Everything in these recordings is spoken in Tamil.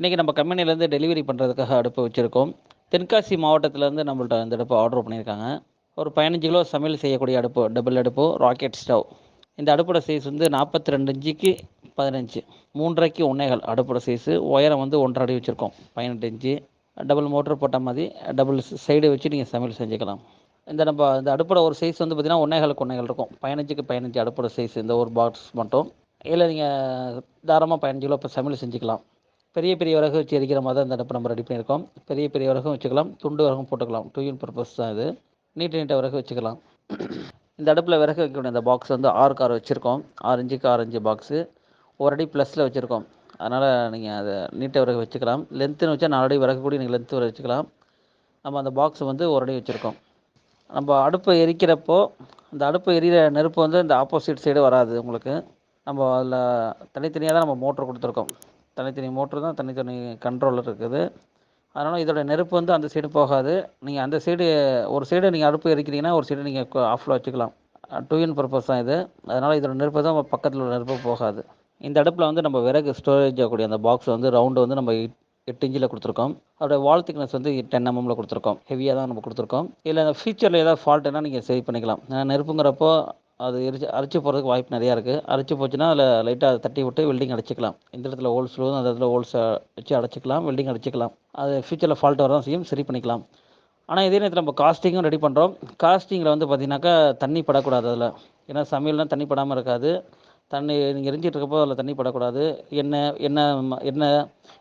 இன்றைக்கி நம்ம கம்பெனிலேருந்து டெலிவரி பண்ணுறதுக்காக அடுப்பு வச்சுருக்கோம். தென்காசி மாவட்டத்திலேருந்து நம்மள்ட்ட அந்த அடுப்பு ஆர்டர் பண்ணியிருக்காங்க. ஒரு பதினஞ்சு கிலோ சமையல் செய்யக்கூடிய அடுப்பு டபுள் அடுப்பு ராக்கெட் ஸ்டவ் இந்த அடுப்போட சைஸ் வந்து நாற்பத்தி ரெண்டு இஞ்சிக்கு பதினஞ்சு. மூன்றரைக்கு ஒன்னேகால் அடுப்போட சைஸு உயரம் வந்து ஒன்றரை அடி வச்சுருக்கோம். பதினெட்டு இன்ச்சு. டபுள் மோட்டர் போட்ட மாதிரி டபுள் சைடு வச்சு நீங்கள் சமையல் செஞ்சுக்கலாம். இந்த நம்ம இந்த அடுப்போட ஒரு சைஸ் வந்து பார்த்திங்கன்னா ஒன்னேகாலுக்கு ஒன்னேகால் இருக்கும். பதினஞ்சுக்கு பதினஞ்சு அடுப்போட சைஸ் இந்த ஒரு பாக்ஸ் மட்டும். இதில் நீங்கள் தாராளமாக பதினஞ்சு கிலோ இப்போ சமையல் செஞ்சுக்கலாம். பெரிய பெரிய விறகு வச்சு எரிக்கிற மாதிரி தான் இந்த அடுப்பு நம்ம ரெடி பண்ணியிருக்கோம். பெரிய பெரிய விறகும் வச்சுக்கலாம். துண்டு விறகும் போட்டுக்கலாம். டூ இன் பர்பஸ் தான் இது. நீட்டு நீட்டாக விறகு வச்சுக்கலாம். இந்த அடுப்பில் விறகு வைக்கக்கூடிய இந்த பாக்ஸ் வந்து ஆறு கார் வச்சுருக்கோம். ஆரஞ்சுக்கு ஆரஞ்சு பாக்ஸு ஒரு அடி ப்ளஸில் வச்சுருக்கோம். அதனால் நீங்கள் அதை நீட்டை விறகு வச்சுக்கலாம். லென்த்துன்னு வச்சா நாலு அடி விறகு கூட நீங்கள் லென்த்து வரை வச்சுக்கலாம். நம்ம அந்த பாக்ஸ் வந்து ஒரு அடி வச்சுருக்கோம். நம்ம அடுப்பு எரிக்கிறப்போ இந்த அடுப்பு எரியிற நெருப்பு வந்து இந்த ஆப்போசிட் சைடு வராது உங்களுக்கு. நம்ம அதில் தனித்தனியாக தான் நம்ம மோட்ரு கொடுத்துருக்கோம். தனித்தனி மோட்ரு தான் தனித்தனி கண்ட்ரோலர் இருக்குது. அதனால் இதோட நெருப்பு வந்து அந்த சைடு போகாது. நீங்கள் அந்த சைடு ஒரு சைடு நீங்கள் அடுப்பு எரிக்கிறீங்கன்னா ஒரு சைடு நீங்கள் ஆஃபில் வச்சுக்கலாம். டூ இன் பர்பஸ் தான் இது. அதனால் இதோட நெருப்பு தான் பக்கத்தில் உள்ள நெருப்பு போகாது. இந்த அடுப்பில் வந்து நம்ம விறகு ஸ்டோரேஜ் ஆகக்கூடிய அந்த பாக்ஸ் வந்து ரவுண்டு வந்து நம்ம எட்டு இன்ச்சில் கொடுத்துருக்கோம். அதோட வால் திக்னஸ் வந்து டென் எம்எம்ல mm கொடுத்துருக்கோம். ஹெவியாக தான் நம்ம கொடுத்துருக்கோம். இதில் அந்த ஃபியூச்சரில் ஏதாவது ஃபால்ட்னா நீங்கள் சரி பண்ணிக்கலாம். ஏன்னா நெருப்புங்கிறப்போ அது எரிச்சு அரைச்சி போகிறதுக்கு வாய்ப்பு நிறையா இருக்குது அரைச்சி போச்சுன்னா அதில் லைட்டாக அதை தட்டி விட்டு வெல்டிங் அடிச்சிக்கலாம். இந்த இடத்துல ஹோல்ஸ் விழுவும் அந்த இடத்துல ஹோல்ஸ் வச்சு அடைச்சிக்கலாம் வெல்டிங் அடிச்சிக்கலாம். அது ஃபியூச்சரில் ஃபால்ட் வரதான் செய்யும் சரி பண்ணிக்கலாம். ஆனால் இதே நேரத்தில் நம்ம காஸ்டிங்கும் ரெடி பண்ணுறோம் காஸ்டிங்கில் வந்து பார்த்தீங்கன்னாக்கா தண்ணி படக்கூடாது அதில். ஏன்னா சமையல்னால் தண்ணி படாமல் இருக்காது. தண்ணி நீங்கள் எரிஞ்சிட்டு இருக்கப்போ அதில் தண்ணி படக்கூடாது. எண்ணெய் எண்ணெய் என்ன எண்ணெய்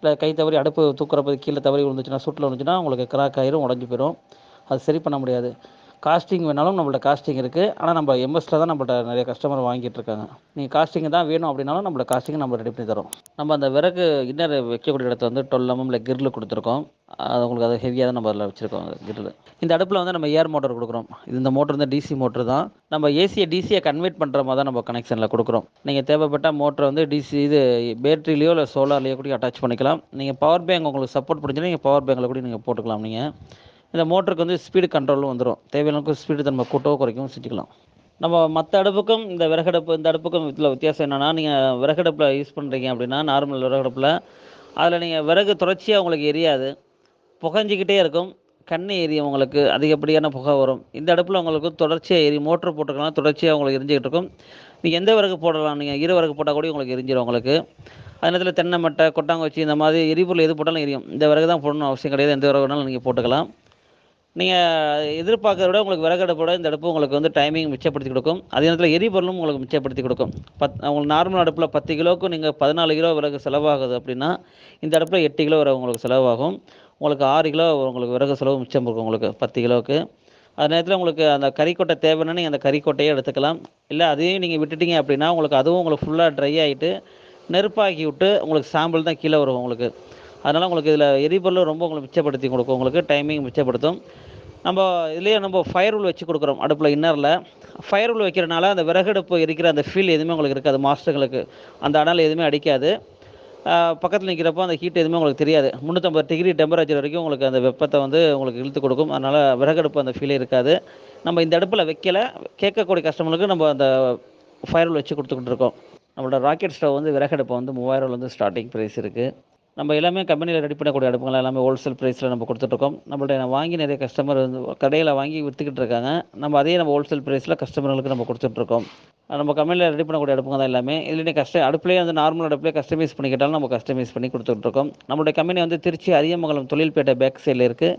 இல்லை கை தவறி அடுப்பு தூக்குறப்போ கீழே தவறி விழுந்துச்சுன்னா சுட்டில் விழுந்துச்சுன்னா உங்களுக்கு கிராக் ஆயிரும் உடஞ்சி போயிடும் அது சரி பண்ண முடியாது. காஸ்டிங் வேணாலும் நம்மள்ட்ட காஸ்டிங் இருக்குது ஆனால் நம்ம எம்எஸ்ல தான் நம்மள்ட்ட நிறைய கஸ்டமர் வாங்கிட்டு இருக்காங்க. நீங்கள் காஸ்டிங் தான் வேணும் அப்படின்னாலும் நம்மளோட காஸ்டிங் நம்ம ரெடி பண்ணி தரோம். நம்ம அந்த விறகு இன்னர் வைக்கக்கூடிய இடத்துல வந்து டுவெல் எம்எம்ல கிரில் கொடுத்துருக்கோம். அது உங்களுக்கு அது ஹெவியாக தான் நம்ம அதில் வச்சுருக்கோம் கிரில் இந்த அடுப்பில் வந்து நம்ம ஏர் மோட்டர் கொடுக்குறோம். இந்த மோட்டர் வந்து டிசி மோட்டர் தான். நம்ம ஏசியை டிசியை கன்வெர்ட் பண்ணுற மாதிரி தான் நம்ம கனெக்ஷனில் கொடுக்குறோம். நீங்கள் தேவைப்பட்ட மோட்டர் வந்து டிசி இது பேட்டரியிலையோ இல்லை சோலார்லேயோ கூட அட்டாச் பண்ணிக்கலாம். நீங்கள் பவர் பேங்க் உங்களுக்கு சப்போர்ட் பண்ணிச்சுன்னா நீங்கள் பவர் பேங்கில் கூட நீங்கள் போட்டுக்கலாம். நீங்கள் இந்த மோட்டருக்கு வந்து ஸ்பீடு கண்ட்ரோலும் வந்துடும் தேவையான ஸ்பீடு நம்ம கூட்டவோ குறைக்கவும் செஞ்சுக்கலாம். நம்ம மற்ற அடுப்புக்கும் இந்த விறகடுப்பு இந்த அடுப்புக்கும் இதில் வித்தியாசம் என்னென்னா நீங்கள் விறகடுப்பில் யூஸ் பண்ணுறீங்க அப்படின்னா நார்மல் விறகடுப்பில் அதில் நீங்கள் விறகு தொடர்ச்சியாக உங்களுக்கு எரியாது. புகஞ்சிக்கிட்டே இருக்கும். கண்ணு எரியும் உங்களுக்கு. அதிகப்படியான புகை வரும். இந்த அடுப்பில் உங்களுக்கு தொடர்ச்சியாக எரி மோட்ரு போட்டுக்கலாம் தொடர்ச்சியாக உங்களுக்கு எரிஞ்சிக்கிட்டு இருக்கும். நீங்கள் எந்த விறகு போடலாம்? நீங்கள் இரு விறகு போட்டால் கூட உங்களுக்கு எரிஞ்சிடும் உங்களுக்கு. அது நேரத்தில் தென்னை மட்டை கொட்டாங்குச்சி இந்த மாதிரி எரிபொருள் எது போட்டாலும் எரியும். இந்த விறகு தான் போடணும் அவசியம் கிடையாது. எந்த விறகு வேணாலும் நீங்கள் போட்டுக்கலாம். நீங்கள் எதிர்பார்க்கறத விட உங்களுக்கு விறகு அடுப்போட இந்த அடுப்பு உங்களுக்கு வந்து டைமிங் மிச்சப்படுத்தி கொடுக்கும். அதே நேரத்தில் எரிபொருளும் உங்களுக்கு மிச்சப்படுத்தி கொடுக்கும். பத் உங்களுக்கு நார்மல் அடுப்பில் பத்து கிலோவுக்கு நீங்கள் பதினாலு கிலோ விறகு செலவாகுது அப்படின்னா இந்த அடுப்பில் எட்டு கிலோ விறகு உங்களுக்கு செலவாகும். உங்களுக்கு ஆறு கிலோ உங்களுக்கு விறகு செலவு மிச்சம் இருக்கும் உங்களுக்கு பத்து கிலோவுக்கு. அதே நேரத்தில் உங்களுக்கு அந்த கறிக்கொட்டை தேவைன்னா நீங்கள் அந்த கறிக்கொட்டையே எடுத்துக்கலாம். இல்லை அதையும் நீங்கள் விட்டுட்டீங்க அப்படின்னா உங்களுக்கு அதுவும் உங்களுக்கு ஃபுல்லாக ட்ரை ஆகிட்டு நெருப்பாக்கி விட்டு உங்களுக்கு சாம்பல் தான் கீழே வரும் உங்களுக்கு. அதனால் உங்களுக்கு இதில் எரிபொருள் ரொம்ப உங்களுக்கு மிச்சப்படுத்தி கொடுக்கும். உங்களுக்கு டைமிங் மிச்சப்படுத்தும். நம்ம இதுலேயே நம்ம ஃபயர் உள் வச்சு கொடுக்குறோம். அடுப்பில் இன்னரில் ஃபயர் உள் வைக்கிறனால அந்த விறகடுப்பு எரிக்கிற அந்த ஃபீல் எதுவுமே உங்களுக்கு இருக்காது. மாஸ்டர்களுக்கு. அந்த அனல் எதுவுமே அடிக்காது. பக்கத்தில் நிற்கிறப்போ அந்த ஹீட் எதுவுமே உங்களுக்கு தெரியாது. முந்நூற்றம்பது டிகிரி டெம்பரேச்சர் வரைக்கும் உங்களுக்கு அந்த வெப்பத்தை வந்து உங்களுக்கு இழுத்து கொடுக்கும். அதனால் விறகடுப்பு அந்த ஃபீலே இருக்காது. நம்ம இந்த அடுப்பில் வைக்கல. கேட்கக்கூடிய கஸ்டமருக்கு நம்ம அந்த ஃபயர் வச்சு கொடுத்துக்கிட்டு இருக்கோம். நம்மளோட ராக்கெட் ஸ்டவ் வந்து விறகடுப்பு வந்து மூவாயிரம் வந்து ஸ்டார்டிங் ப்ரைஸ் இருக்குது நம்ம எல்லாமே கம்பெனியில் ரெடி பண்ணக்கூடிய அடுப்புகள் எல்லாமே ஹோல்சேல் ப்ரைஸில் நம்ம கொடுத்துட்ருக்கோம். நம்மள்ட்ட வாங்கி நிறைய கஸ்டமர் வந்து கடையில் வாங்கி விற்றுக்கிட்டு இருக்காங்க. நம்ம அதே நம்ம ஹோல்சேல் ப்ரைஸில் கஸ்டமர்களுக்கு நம்ம கொடுத்துட்ருக்கோம். நம்ம கம்பெனியில் ரெடி பண்ணக்கூடிய அடுப்புங்க தான் எல்லாமே. இதுலேயே கஸ்ட அடுப்புலேயே வந்து நார்மல் அடுப்புலேயே கஸ்டமைஸ் பண்ணிக்கிட்டாலும் நம்ம கஸ்டமைஸ் பண்ணி கொடுத்துட்ருக்கோம். நம்மளுடைய கம்பெனி வந்து திருச்சி அரியமங்கலம் தொழில்பேட்டை பேக் சைடில் இருக்குது